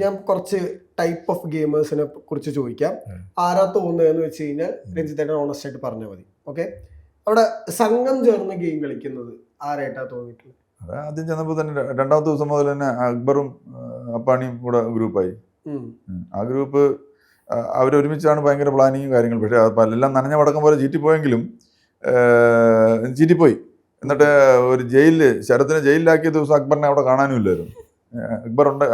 ഞാൻ കുറച്ച് type of ഗെയിമേഴ്സിനെ കുറിച്ച് ചോദിക്കാം. ആരാ തോന്നുന്നതെന്ന് വെച്ച് കഴിഞ്ഞാൽ രഞ്ജിത്തേട്ടൻ ഓണസ്റ്റ് ആയിട്ട് പറഞ്ഞാൽ മതി. ഓക്കെ അവിടെ സംഘം ചേർന്ന് ഗെയിം കളിക്കുന്നത് ആരായിട്ടാ തോന്നിയിട്ടുള്ളത്? അത് ആദ്യം ചെന്നപ്പോൾ തന്നെ രണ്ടാമത്തെ ദിവസം മുതൽ തന്നെ അക്ബറും അപ്പാണിയും കൂടെ ഗ്രൂപ്പായി. ആ ഗ്രൂപ്പ് അവരൊരുമിച്ചാണ് ഭയങ്കര പ്ലാനിങ്ങും കാര്യങ്ങൾ പക്ഷേ എല്ലാം നനഞ്ഞ വടക്കം പോലെ ചീറ്റിപ്പോയെങ്കിലും പോയെങ്കിലും ചീറ്റിപ്പോയി. എന്നിട്ട് ഒരു ജയിലിൽ ശരത്തിനെ ജയിലിലാക്കിയ ദിവസം അക്ബറിനെ അവിടെ കാണാനും ഇല്ലായിരുന്നു. അക്ബർ ഉണ്ട്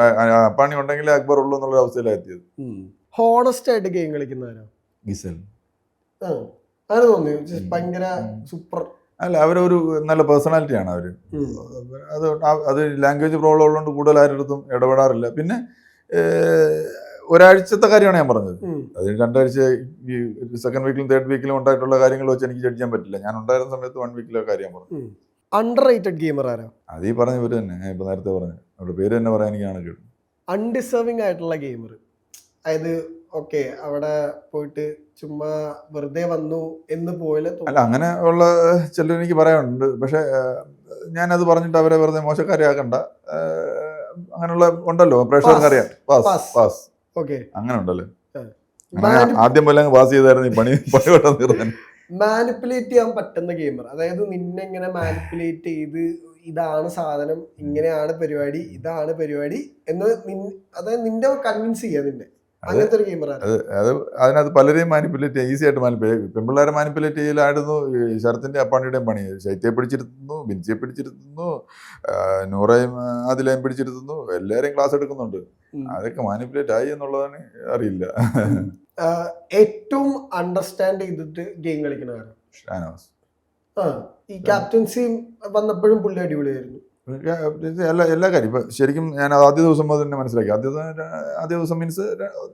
അപ്പാണി ഉണ്ടെങ്കിലേ അക്ബർ ഉള്ളൂ എന്നുള്ള അവസ്ഥയിലാണ് എത്തിയത്. ഹോണസ്റ്റ് ആയിട്ട് ഗെയിം കളിക്കുന്നവരാ? ഗിസൽ. അങ്ങനെ തോന്നി. ഭയങ്കര സൂപ്പർ അല്ല അവരൊരു നല്ല പേഴ്സണാലിറ്റിയാണ് അവർ അത് അത് ലാംഗ്വേജ് പ്രോബ്ലം ഉള്ളതുകൊണ്ട് കൂടുതൽ ആരുടെ അടുത്തും ഇടപെടാറില്ല. പിന്നെ ഒരാഴ്ചത്തെ കാര്യമാണ് ഞാൻ പറഞ്ഞത്. അത് രണ്ടാഴ്ച ഈ സെക്കൻഡ് വീക്കിലും തേർഡ് വീക്കിലും ഉണ്ടായിട്ടുള്ള കാര്യങ്ങൾ വെച്ച് എനിക്ക് ജഡ്ജ് ചെയ്യാൻ പറ്റില്ല. ഞാൻ ഉണ്ടായിരുന്ന സമയത്ത് വൺ വീക്കിലെ കാര്യം പറഞ്ഞു. അണ്ടർ റേറ്റഡ് ഗെയിമർ ആരാ? അത് ഈ പറഞ്ഞ പേര് തന്നെ. ഇപ്പൊ നേരത്തെ പറഞ്ഞു. അവരുടെ പേര് തന്നെ പറയാൻ എനിക്കാണ് കേട്ടു അൺഡിസേർവിംഗ് ആയിട്ടുള്ള ഗെയിമർ അതായത് ഓക്കെ അവിടെ പോയിട്ട് ചുമ്മാ വെറുതെ വന്നു എന്ന് പോലെ. അല്ല അങ്ങനെ ഉള്ള ചിലർ എനിക്ക് പറയാനുണ്ട് പക്ഷെ ഞാനത് പറഞ്ഞിട്ട് അവരെ വെറുതെ മോശക്കാരെയാക്കണ്ട. അങ്ങനെയുള്ള ഉണ്ടല്ലോ പ്രേക്ഷകർക്ക് അറിയാം. പാസ്. പാസ് ഓക്കെ അങ്ങനെ ഉണ്ടല്ലോ? ആദ്യം പോലെ അങ്ങ് പാസ് ചെയ്തായിരുന്നു ഈ പണി പണി പെട്ടെന്ന് തീർന്നു മാനിപ്പുലേറ്റ് ചെയ്യാൻ പറ്റുന്ന ഗെയിമർ അതായത് നിന്നെ ഇങ്ങനെ മാനിപ്പുലേറ്റ് ചെയ്ത് ഇതാണ് സാധനം ഇങ്ങനെയാണ് പരിപാടി ഇതാണ് പരിപാടി എന്ന് അതായത് നിന്റെ കൺവിൻസ് ചെയ്യാ നിന്നെ. അത് അത് അതിനകത്ത് പലരെയും മാനിപ്പുലേറ്റ് ഈസി ആയിട്ട് മാനിപ്പുലേറ്റ് പെൺപിള്ളേരെ മാനിപ്പുലേറ്റ് ചെയ്യലായിരുന്നു. ശരത്തിന്റെ അപ്പാണ്ടിയുടെയും പണി. ശൈത്യയെ പിടിച്ചിരുത്തുന്നു ബിൻസിയെ പിടിച്ചിരുത്തുന്നു നൂറയും ആദിലയും പിടിച്ചിരുത്തുന്നു. എല്ലാവരെയും ക്ലാസ് എടുക്കുന്നുണ്ട്. അതൊക്കെ മാനിപ്പുലേറ്റ് ആയി എന്നുള്ളതാണ് അറിയില്ല. ഏറ്റവും അണ്ടർസ്റ്റാൻഡ് ചെയ്തിട്ട് ഗെയിം കളിക്കുന്ന ഷാനവാസ്. ഈ ക്യാപ്റ്റൻസി വന്നപ്പോഴും പുള്ളി അടിപൊളിയായിരുന്നു. എല്ലാ എല്ലാ കാര്യം. ഇപ്പം ശരിക്കും ഞാൻ അത് ആദ്യ ദിവസം മുതൽ തന്നെ മനസ്സിലാക്കി. ആദ്യ ദിവസം ആദ്യ ദിവസം മീൻസ്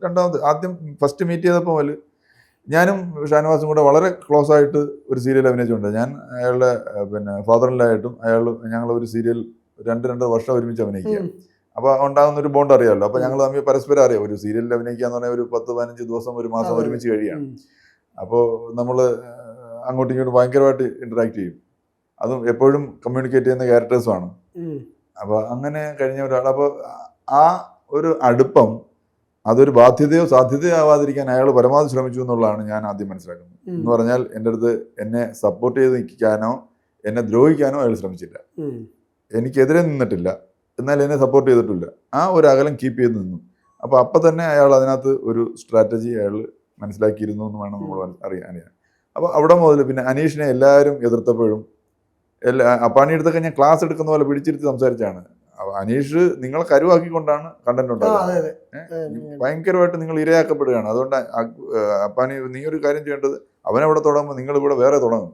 രണ്ടാമത് ആദ്യം ഫസ്റ്റ് മീറ്റ് ചെയ്തപ്പോൾ മുതൽ ഞാനും ഷാനവാസും കൂടെ വളരെ ക്ലോസ് ആയിട്ട് ഒരു സീരിയൽ അഭിനയിച്ചിട്ടുണ്ട്. ഞാൻ അയാളുടെ പിന്നെ ഫാദറിലായിട്ടും അയാൾ ഞങ്ങൾ ഒരു സീരിയൽ രണ്ട് രണ്ട് വർഷം ഒരുമിച്ച് അഭിനയിക്കുക. അപ്പോൾ ഉണ്ടാകുന്ന ഒരു ബോണ്ട് അറിയാമല്ലോ അപ്പോൾ ഞങ്ങൾ തമ്മിൽ പരസ്പരം അറിയാം. ഒരു സീരിയലിൽ അഭിനയിക്കുക എന്ന് പറഞ്ഞാൽ ഒരു പത്ത് പതിനഞ്ച് ദിവസം ഒരു മാസം ഒരുമിച്ച് കഴിയാണ്. അപ്പോൾ നമ്മൾ അങ്ങോട്ടും ഇങ്ങോട്ടും ഭയങ്കരമായിട്ട് ഇന്ററാക്ട് ചെയ്യും. അതും എപ്പോഴും കമ്മ്യൂണിക്കേറ്റ് ചെയ്യുന്ന ക്യാരക്ടേഴ്സുമാണ്. അപ്പോൾ അങ്ങനെ കഴിഞ്ഞ ഒരാൾ അപ്പോൾ ആ ഒരു അടുപ്പം അതൊരു ബാധ്യതയോ സാധ്യതയോ ആവാതിരിക്കാൻ അയാൾ പരമാവധി ശ്രമിച്ചു എന്നുള്ളതാണ് ഞാൻ ആദ്യം മനസ്സിലാക്കുന്നത്. എന്ന് പറഞ്ഞാൽ എന്റെ അടുത്ത് എന്നെ സപ്പോർട്ട് ചെയ്ത് നിൽക്കാനോ എന്നെ ദ്രോഹിക്കാനോ അയാൾ ശ്രമിച്ചില്ല. എനിക്കെതിരെ നിന്നിട്ടില്ല. എന്നാൽ എന്നെ സപ്പോർട്ട് ചെയ്തിട്ടില്ല. ആ ഒരു അകലം കീപ്പ് ചെയ്ത് നിന്നു. അപ്പോൾ അപ്പം തന്നെ അയാൾ അതിനകത്ത് ഒരു സ്ട്രാറ്റജി അയാൾ മനസ്സിലാക്കിയിരുന്നു എന്ന് വേണം നമ്മൾ അറിയാൻ. അപ്പോൾ അവിടെ മുതൽ പിന്നെ അനീഷിനെ എല്ലാവരും എതിർത്തപ്പോഴും എല്ലാ അപ്പാണി അടുത്തൊക്കെ ഞാൻ ക്ലാസ് എടുക്കുന്ന പോലെ പിടിച്ചിരുത്തി സംസാരിച്ചാണ്. അനീഷ് നിങ്ങളെ കരുവാക്കിക്കൊണ്ടാണ് കണ്ടന്റ് ഉണ്ടാകുന്നത് ഭയങ്കരമായിട്ട് നിങ്ങൾ ഇരയാക്കപ്പെടുകയാണ്. അതുകൊണ്ട് അപ്പാനി നീ ഒരു കാര്യം ചെയ്യേണ്ടത് അവനവിടെ തുടങ്ങുമ്പോൾ നിങ്ങൾ ഇവിടെ വേറെ തുടങ്ങും.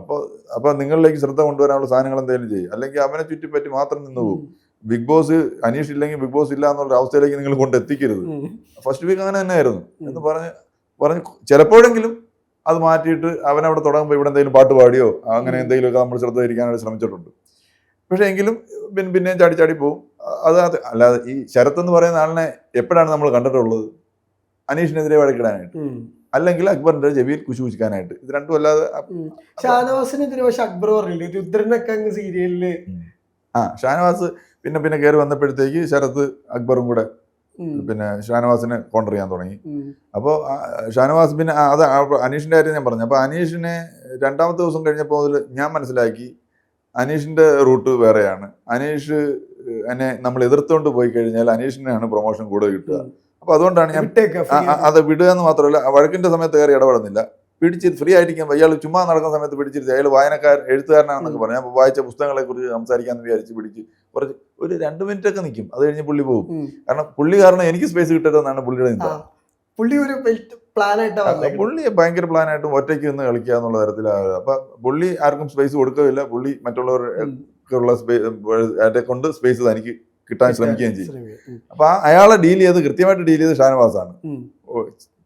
അപ്പോൾ അപ്പോൾ നിങ്ങളിലേക്ക് ശ്രദ്ധ കൊണ്ടുവരാനുള്ള സാധനങ്ങൾ എന്തെങ്കിലും ചെയ്യും. അല്ലെങ്കിൽ അവനെ ചുറ്റിപ്പറ്റി മാത്രം നിന്ന് പോകും ബിഗ് ബോസ് അനീഷ് ഇല്ലെങ്കിൽ ബിഗ് ബോസ് ഇല്ല എന്നുള്ള അവസ്ഥയിലേക്ക് നിങ്ങൾ കൊണ്ടെത്തിക്കരുത്. ഫസ്റ്റ് വീക്ക് അങ്ങനെ തന്നെയായിരുന്നു. ആയിരുന്നു എന്ന് പറഞ്ഞ് പറഞ്ഞ് ചിലപ്പോഴെങ്കിലും അത് മാറ്റിയിട്ട് അവനവിടെ തുടങ്ങുമ്പോൾ ഇവിടെ എന്തെങ്കിലും പാട്ട് പാടിയോ? അങ്ങനെ എന്തെങ്കിലും എന്തെങ്കിലുമൊക്കെ നമ്മൾ ശ്രദ്ധ തിരിക്കാനായിട്ട് ശ്രമിച്ചിട്ടുണ്ട്. പക്ഷേ എങ്കിലും പിന്നെ പിന്നെയും ചാടി ചാടി പോവും. അത് അത് അല്ലാതെ ഈ ശരത്ത് എന്ന് പറയുന്ന ആളിനെ എപ്പോഴാണ് നമ്മൾ കണ്ടിട്ടുള്ളത്? അനീഷിനെതിരെ വഴക്കിടാനായിട്ട്. അല്ലെങ്കിൽ അക്ബറിന്റെ ചെവിയിൽ കുശു കുശിക്കാനായിട്ട്. ഇത് രണ്ടും അല്ലാതെ. ഷാനവാസിനെതിരെ പക്ഷെ അക്ബർ പറഞ്ഞില്ലേ? രുദ്രനൊക്കെ അങ്ങ് സീരിയലിൽ ആ ഷാനവാസ് പിന്നെ പിന്നെ കയറി വന്നപ്പോഴത്തേക്ക് ശരത്ത് അക്ബറും കൂടെ. പിന്നെ ഷാനവാസിനെ കോണ്ടർ ചെയ്യാൻ തുടങ്ങി. അപ്പോൾ ഷാനവാസ് പിന്നെ അത് അനീഷിന്റെ കാര്യം ഞാൻ പറഞ്ഞു. അപ്പോൾ അനീഷിനെ രണ്ടാമത്തെ ദിവസം കഴിഞ്ഞപ്പോൾ മുതൽ ഞാൻ മനസ്സിലാക്കി അനീഷിന്റെ റൂട്ട് വേറെയാണ്. അനീഷ് എന്നെ നമ്മൾ എതിർത്തുകൊണ്ട് പോയി കഴിഞ്ഞാൽ അനീഷിനാണ് പ്രൊമോഷൻ കൂടുതൽ കിട്ടുക. അപ്പോൾ അതുകൊണ്ടാണ് ഞാൻ അത് വിടുക എന്ന് മാത്രമല്ല ആ വഴക്കിന്റെ സമയത്ത് കയറി ഇടപെടുന്നില്ല. പിടിച്ച് ഫ്രീ ആയിരിക്കും അയാൾ ചുമ്മാ നടക്കുന്ന സമയത്ത് പിടിച്ചിരുത്തി. അയാൾ വായനക്കാരൻ എഴുത്തുകാരനാണെന്നൊക്കെ. പറഞ്ഞു. അപ്പോൾ വായിച്ച പുസ്തകങ്ങളെ കുറിച്ച് സംസാരിക്കാന്ന് വിചാരിച്ച് പിടിച്ച് കുറച്ച് ഒരു രണ്ട് മിനിറ്റ് ഒക്കെ നിൽക്കും അത് കഴിഞ്ഞ് പുള്ളി പോകും. കാരണം പുള്ളി കാരണം എനിക്ക് സ്പേസ് കിട്ടരുതെന്നാണ് പുള്ളിയുടെ നിന്ന് പുള്ളി ഒരു വന്നേക്കുന്നത്. പുള്ളി ഭയങ്കര പ്ലാനായിട്ടും ഒറ്റയ്ക്ക് നിന്ന് കളിക്കുക എന്നുള്ള തരത്തിലാണ് അപ്പൊ പുള്ളി ആർക്കും സ്പേസ് കൊടുക്കുകയില്ല. പുള്ളി മറ്റുള്ളവർക്കുള്ള സ്പേസ് സ്പേസ് കൊണ്ട് സ്പേസ് തനിക്ക് കിട്ടാൻ ശ്രമിക്കുകയും ചെയ്യും. അപ്പൊ അയാളെ ഡീൽ ചെയ്ത് കൃത്യമായിട്ട് ഡീൽ ചെയ്ത് ഷാനവാസാണ്.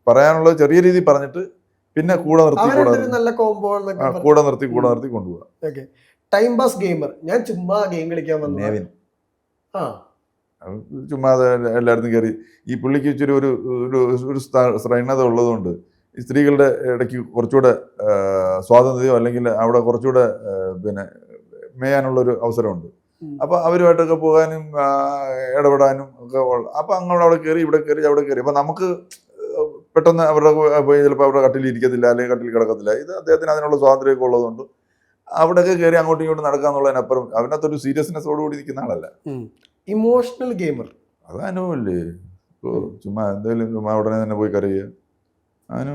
പറയാനുള്ളത് ചെറിയ രീതിയിൽ പറഞ്ഞിട്ട് പിന്നെ കൂടെ നിർത്തി കൂടെ നല്ല കോംബോ കൂടെ നിർത്തി കൂടെ. നിർത്തി കൊണ്ടുപോകുക ടൈം പാസ് ഗെയിമർ ഞാൻ ചുമ്മാ ഗെയിം കളിക്കാൻ വന്നു നേവിൻ. ആ. ചുമ്മാ എല്ലായിടത്തും കയറി ഈ പുള്ളിക്ക് ഇച്ചിരി ഒരു ഒരു ഒരു ശ്രൈണത ഉള്ളതുകൊണ്ട് സ്ത്രീകളുടെ ഇടയ്ക്ക് കുറച്ചുകൂടെ സ്വാതന്ത്ര്യം അല്ലെങ്കിൽ അവിടെ കുറച്ചുകൂടെ പിന്നെ മേയാനുള്ള ഒരു അവസരമുണ്ട്. അപ്പൊ അവരുമായിട്ടൊക്കെ പോകാനും ഇടപെടാനും ഒക്കെ അപ്പൊ അങ്ങോട്ട് അവിടെ കയറി ഇവിടെ കയറി അവിടെ കയറി അപ്പൊ നമുക്ക് പെട്ടെന്ന് അവരുടെ പോയി ചിലപ്പോൾ അവരുടെ കട്ടിൽ ഇരിക്കത്തില്ല അല്ലെങ്കിൽ കട്ടിൽ കിടക്കത്തില്ല. ഇത് അദ്ദേഹത്തിന് അതിനുള്ള സ്വാതന്ത്ര്യമൊക്കെ ഉള്ളതുകൊണ്ട് അവിടെയൊക്കെ കയറി അങ്ങോട്ടും ഇങ്ങോട്ടും നടക്കാന്നുള്ളതിനപ്പുറം ഒരു സീരിയസ്നെസ്സോട് കൂടി നിൽക്കുന്ന ആളല്ല. ഇമോഷണൽ ഗെയിമർ അത് അനുഭവമല്ലേ? ഇപ്പോൾ ചുമ്മാ എന്തെങ്കിലും ചുമ്മാ ഉടനെ തന്നെ പോയി കരയുക. അനു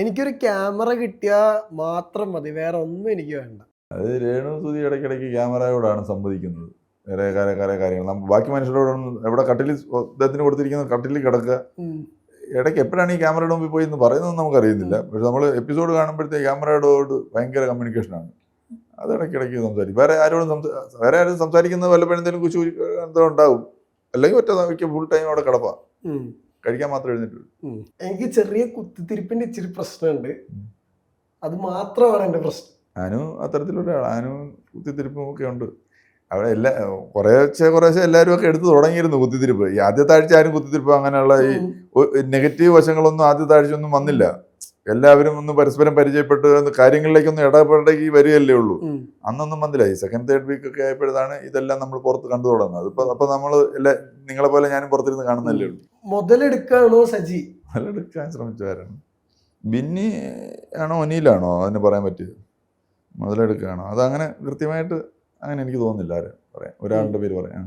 എനിക്കൊരു ക്യാമറ കിട്ടിയാൽ മാത്രം മതി. വേറെ ഒന്നും എനിക്ക് വേണ്ട. അത് രേണു സുതി ഇടയ്ക്കിടയ്ക്ക് ക്യാമറയോടാണ് സംവദിക്കുന്നത്. വേറെ കാല കാര്യങ്ങൾ. ബാക്കി മനുഷ്യരോടൊന്നും എവിടെ കട്ടിൽ അദ്ദേഹത്തിന് കൊടുത്തിരിക്കുന്ന കട്ടിലിൽ കിടക്കുക. ഇടയ്ക്ക് എപ്പോഴാണ് ഈ ക്യാമറയുടെ മുമ്പിൽ പോയി എന്ന് പറയുന്നത് നമുക്കറിയുന്നില്ല പക്ഷെ നമ്മൾ എപ്പിസോഡ് കാണുമ്പോഴത്തേക്ക് ക്യാമറയോട് ഭയങ്കര കമ്മ്യൂണിക്കേഷനാണ്. അത് ഇടയ്ക്കിടയ്ക്ക് സംസാരിക്കും. വേറെ ആരോടും സംസാ വേറെ ആരും സംസാരിക്കുന്നത് വല്ലപ്പോഴും എന്തെങ്കിലും കുശു എന്തോ ഉണ്ടാവും. അല്ലെങ്കിൽ ഒറ്റ ഫുൾ ടൈം അവിടെ കിടപ്പാ. കഴിക്കാൻ മാത്രം എഴുന്നേറ്റ് എനിക്ക് ചെറിയ കുത്തിത്തിരിപ്പിന്റെ ഇച്ചിരി പ്രശ്നമുണ്ട്. അത് മാത്രമാണ് എന്റെ പ്രശ്നം. അനു അത്തരത്തിലൊരാൾ അനു കുത്തിത്തിരിപ്പും ഒക്കെ ഉണ്ട്. അവിടെ എല്ലാ കുറേശ്ശെ കുറേശ്ശെ എല്ലാവരും ഒക്കെ എടുത്തു തുടങ്ങിയിരുന്നു കുത്തിത്തിരിപ്പ്. ഈ ആദ്യത്തെ ആഴ്ച ആരും കുത്തിത്തിരിപ്പ് അങ്ങനെയുള്ള ഈ നെഗറ്റീവ് വശങ്ങളൊന്നും ആദ്യത്തെ ആഴ്ച ഒന്നും വന്നില്ല. എല്ലാവരും ഒന്ന് പരസ്പരം പരിചയപ്പെട്ട് കാര്യങ്ങളിലേക്കൊന്നും ഇടപെടേക്ക് വരികയല്ലേ ഉള്ളൂ. അന്നൊന്നും വന്നില്ല. ഈ സെക്കൻഡ് തേർഡ് വീക്ക് ഒക്കെ ആയപ്പോഴാണ് ഇതെല്ലാം നമ്മൾ പുറത്ത് കണ്ടു തുടങ്ങുന്നത്. ഇപ്പൊ അപ്പൊ നമ്മൾ എല്ലാ നിങ്ങളെ പോലെ ഞാനും പുറത്തിരുന്ന് കാണുന്നല്ലേ ഉള്ളൂ. മുതലെടുക്കാണോ സജി? മുതലെടുക്കാൻ ശ്രമിച്ചവരാണ്. ബിന്നി ആണോ ഒനിയിലാണോ അതിന് പറയാൻ പറ്റിയത്. മുതലെടുക്കുകയാണോ അതങ്ങനെ കൃത്യമായിട്ട് അങ്ങനെ എനിക്ക് തോന്നുന്നില്ല ആരും പറയാം. ഒരാളുടെ പേര് പറയാം.